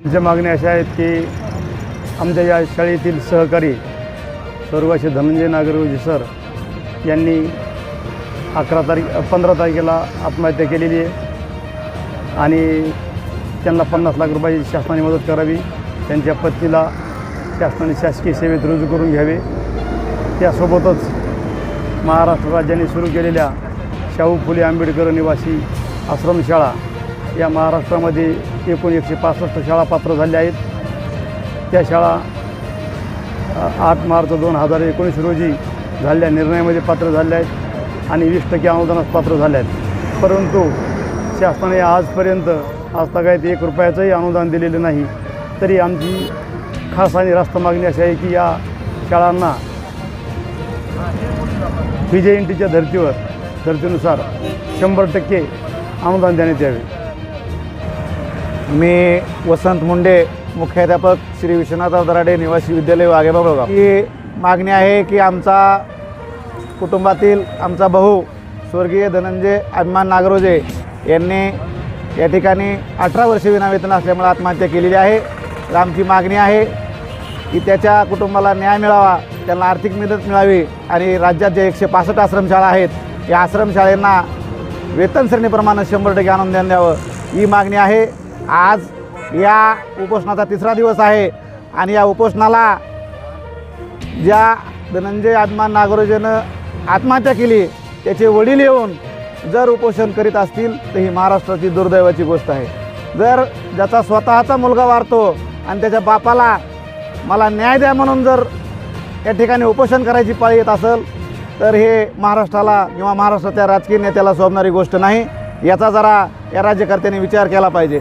आमच्या मागण्या अशा आहेत की आमच्या या शाळेतील सहकारी स्वर्गवासी धनंजय नागरवजी सर यांनी अकरा तारीख पंधरा तारखेला आत्महत्या केलेली आहे आणि त्यांना पन्नास लाख रुपयाची शासनाने मदत करावी त्यांच्या पत्नीला शासनाने शासकीय सेवेत रुजू करून घ्यावे. त्यासोबतच महाराष्ट्र राज्याने सुरू केलेल्या शाहू फुले आंबेडकर निवासी आश्रमशाळा या महाराष्ट्रामध्ये एकूण एकशे पासष्ट शाळा पात्र झाल्या आहेत. त्या शाळा आठ मार्च दोन हजार एकोणीस रोजी झालेल्या निर्णयामध्ये पात्र झाल्या आहेत आणि वीस टक्के अनुदानास पात्र झाल्या आहेत. परंतु शासनाने आजपर्यंत आजतागायत एक रुपयाचंही अनुदान दिलेलं नाही. तरी आमची खास आणि रास्त मागणी अशी आहे की या शाळांना पी एन टीच्या धर्तीवर धर्तीनुसार शंभर टक्के अनुदान देण्यात यावे. मी वसंत मुंडे मुख्याध्यापक श्री विश्वनाथ दराडे निवासी विद्यालय वाघेबाबळगाव. ही मागणी आहे की आमचा कुटुंबातील आमचा भाऊ स्वर्गीय धनंजय अभिमान नागरोजे यांनी या ठिकाणी अठरा वर्षे विनावेतन असल्यामुळे आत्महत्या केलेली आहे. तर आमची मागणी आहे की त्याच्या कुटुंबाला न्याय मिळावा त्यांना आर्थिक मदत मिळावी आणि राज्यात जे एकशे पासष्ट आश्रमशाळा आहेत या आश्रमशाळेंना वेतन श्रेणीप्रमाणे शंभर टक्के आनंद द्यावं ही मागणी आहे. आज या उपोषणाचा तिसरा दिवस आहे आणि या उपोषणाला ज्या धनंजय आत्मा नागरोजेनं आत्महत्या केली त्याचे वडील येऊन जर उपोषण करीत असतील तर ही महाराष्ट्राची दुर्दैवाची गोष्ट आहे. जर ज्याचा स्वतःचा मुलगा वारतो आणि त्याच्या बापाला मला न्याय द्या म्हणून जर या ठिकाणी उपोषण करायची पाळी येत असेल तर हे महाराष्ट्राला किंवा महाराष्ट्राच्या राजकीय नेत्याला शोभणारी गोष्ट नाही. याचा जरा या राज्यकर्त्यांनी विचार केला पाहिजे.